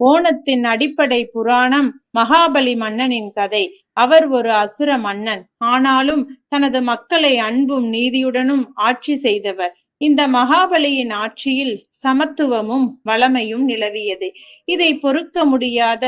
ஓணத்தின் அடிப்படை புராணம் மகாபலி மன்னனின் கதை. அவர் ஒரு அசுர மன்னன். ஆனாலும் தனது மக்களை அன்பும் நீதியுடனும் ஆட்சி செய்தவர். இந்த மகாபலியின் ஆட்சியில் சமத்துவமும் வளமையும் நிலவியது. இதை பொறுக்க முடியாத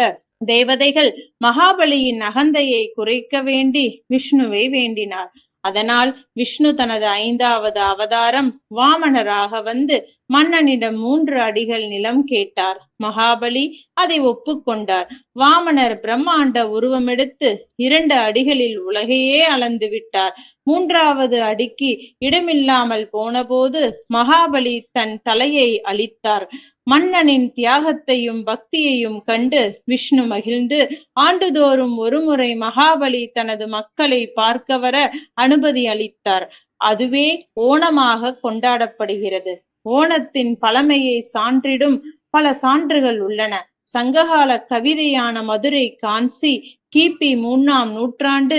தேவதைகள் மகாபலியின் அகந்தையை குறைக்க வேண்டி விஷ்ணுவை வேண்டினார். அதனால் விஷ்ணு தனது ஐந்தாவது அவதாரம் வாமனராக வந்து மன்னனிடம் மூன்று அடிகள் நிலம் கேட்டார். மகாபலி அதை ஒப்புக்கொண்டார். வாமனர் பிரம்மாண்ட உருவமெடுத்து இரண்டு அடிகளில் உலகையே அளந்து விட்டார். மூன்றாவது அடிக்கு இடமில்லாமல் போனபோது மகாபலி தன் தலையை அளித்தார் மன்னனின் தியாகத்தையும் பக்தியையும் கண்டு விஷ்ணு மகிழ்ந்து ஆண்டுதோறும் ஒருமுறை மகாபலி தனது மக்களை பார்க்க வர அனுமதி அளித்தார். அதுவே ஓணமாக கொண்டாடப்படுகிறது. ஓணத்தின் பழமையை சான்றிடும் பல சான்றுகள் உள்ளன. சங்ககால கவிதையான மதுரை கான்சி கிபி மூன்றாம் நூற்றாண்டு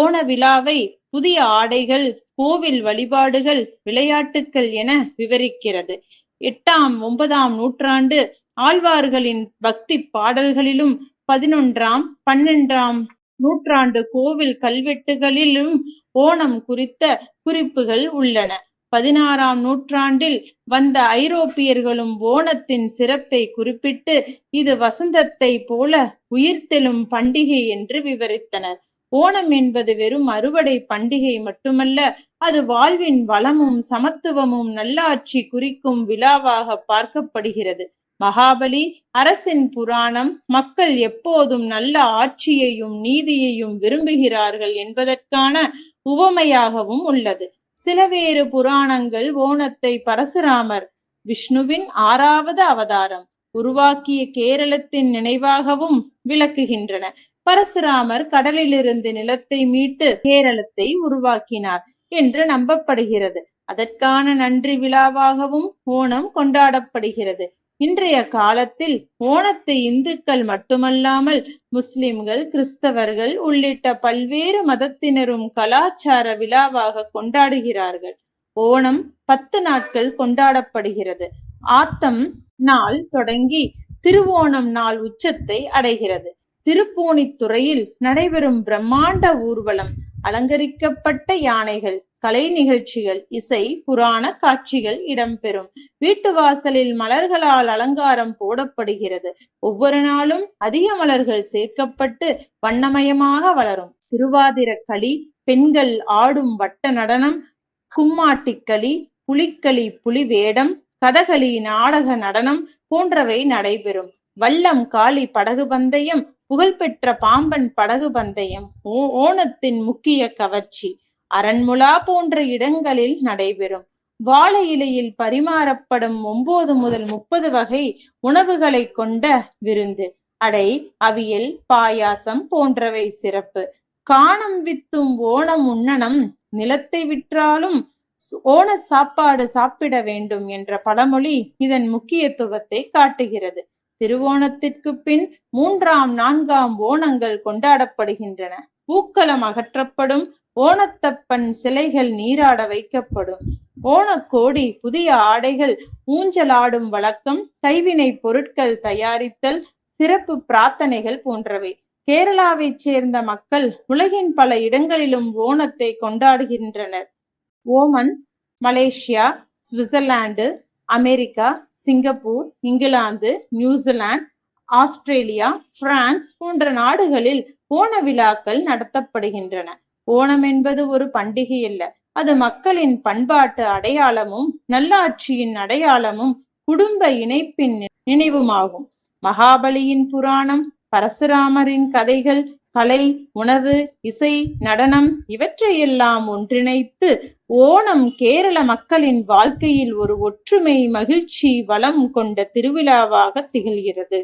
ஓண விழாவை புதிய ஆடைகள் கோவில் வழிபாடுகள் விளையாட்டுக்கள் என விவரிக்கிறது. எட்டாம் ஒன்பதாம் நூற்றாண்டு ஆழ்வார்களின் பக்தி பாடல்களிலும் பதினொன்றாம் பன்னெண்டாம் நூற்றாண்டு கோவில் கல்வெட்டுகளிலும் ஓணம் குறித்த குறிப்புகள் உள்ளன. பதினாறாம் நூற்றாண்டில் வந்த ஐரோப்பியர்களும் ஓணத்தின் சிறப்பை குறிப்பிட்டு இது வசந்தத்தை போல உயிர்த்தெழும் பண்டிகை என்று விவரித்தனர். ஓணம் என்பது வெறும் அறுவடை பண்டிகை மட்டுமல்ல அது வாழ்வின் வளமும் சமத்துவமும் நல்லாட்சி குறிக்கும் விழாவாக பார்க்கப்படுகிறது. மகாபலி அரசின் புராணம் மக்கள் எப்போதும் நல்ல ஆட்சியையும் நீதியையும் விரும்புகிறார்கள் என்பதற்கான உவமையாகவும் உள்ளது. சில வேறு புராணங்கள் ஓணத்தை பரசுராமர் விஷ்ணுவின் ஆறாவது அவதாரம் உருவாக்கிய கேரளத்தின் நினைவாகவும் விளக்குகின்றன. பரசுராமர் கடலிலிருந்து நிலத்தை மீட்டு கேரளத்தை உருவாக்கினார் என்று நம்பப்படுகிறது. அதற்கான நன்றி விழாவாகவும் ஓணம் கொண்டாடப்படுகிறது. இன்றைய காலத்தில் ஓணத்தை இந்துக்கள் மட்டுமல்லாமல் முஸ்லிம்கள் கிறிஸ்தவர்கள் உள்ளிட்ட பல்வேறு மதத்தினரும் கலாச்சார விழாவாக கொண்டாடுகிறார்கள். ஓணம் பத்து நாட்கள் கொண்டாடப்படுகிறது. ஆத்தம் நாள் தொடங்கி திருவோணம் நாள் உச்சத்தை அடைகிறது. திருப்பூணித்துறையில் நடைபெறும் பிரம்மாண்ட ஊர்வலம் அலங்கரிக்கப்பட்ட யானைகள் கலை நிகழ்ச்சிகள் இசை புராண காட்சிகள் இடம்பெறும். வீட்டு வாசலில் மலர்களால் அலங்காரம் போடப்படுகிறது. ஒவ்வொரு நாளும் அதிக மலர்கள் சேர்க்கப்பட்டு வண்ணமயமாக வளரும். திருவாதிர களி பெண்கள் ஆடும் வட்ட நடனம் கும்மாட்டிக்களி புலிக்களி புலி வேடம் கதகளி நாடக நடனம் போன்றவை நடைபெறும். வல்லம் காளி படகு பந்தயம் புகழ்பெற்ற பாம்பன் படகு பந்தயம் ஓணத்தின் முக்கிய கவர்ச்சி. அரண்முலா போன்ற இடங்களில் நடைபெறும். வாழை இலையில் பரிமாறப்படும் ஒன்பது முதல் முப்பது வகை உணவுகளை கொண்ட விருந்து. அடை அவியல் பாயாசம் போன்றவை சிறப்பு. காணம் வித்தும் ஓணம் உண்ணனம் நிலத்தை விற்றாலும் ஓண சாப்பாடு சாப்பிட வேண்டும் என்ற பழமொழி இதன் முக்கியத்துவத்தை காட்டுகிறது. திருவோணத்திற்கு பின் மூன்றாம் நான்காம் ஓணங்கள் கொண்டாடப்படுகின்றன. பூக்களம் அகற்றப்படும் ஓணத்தப்பன் சிலைகள் நீராட வைக்கப்படும். ஓணக்கோடி புதிய ஆடைகள் ஊஞ்சலாடும் வழக்கம் கைவினை பொருட்கள் தயாரித்தல் சிறப்பு பிரார்த்தனைகள் போன்றவை. கேரளாவைச் சேர்ந்த மக்கள் உலகின் பல இடங்களிலும் ஓணத்தை கொண்டாடுகின்றனர். Oman Malaysia Switzerland America Singapore England New Zealand Australia France போன்ற நாடுகளில் ஓண விழாக்கள் நடத்தப்படுகின்றன. ஓணம் என்பது ஒரு பண்டிகை அல்ல. அது மக்களின் பண்பாட்டு அடையாளமும் நல்லாட்சியின் அடையாளமும் குடும்ப இணைப்பின் நினைவுமாகும். மகாபலியின் புராணம் பரசுராமரின் கதைகள் கலை உணவு இசை நடனம் இவற்றையெல்லாம் ஒன்றிணைத்து ஓணம் கேரள மக்களின் வாழ்க்கையில் ஒரு ஒற்றுமை மகிழ்ச்சி வளம் கொண்ட திருவிழாவாக திகழ்கிறது.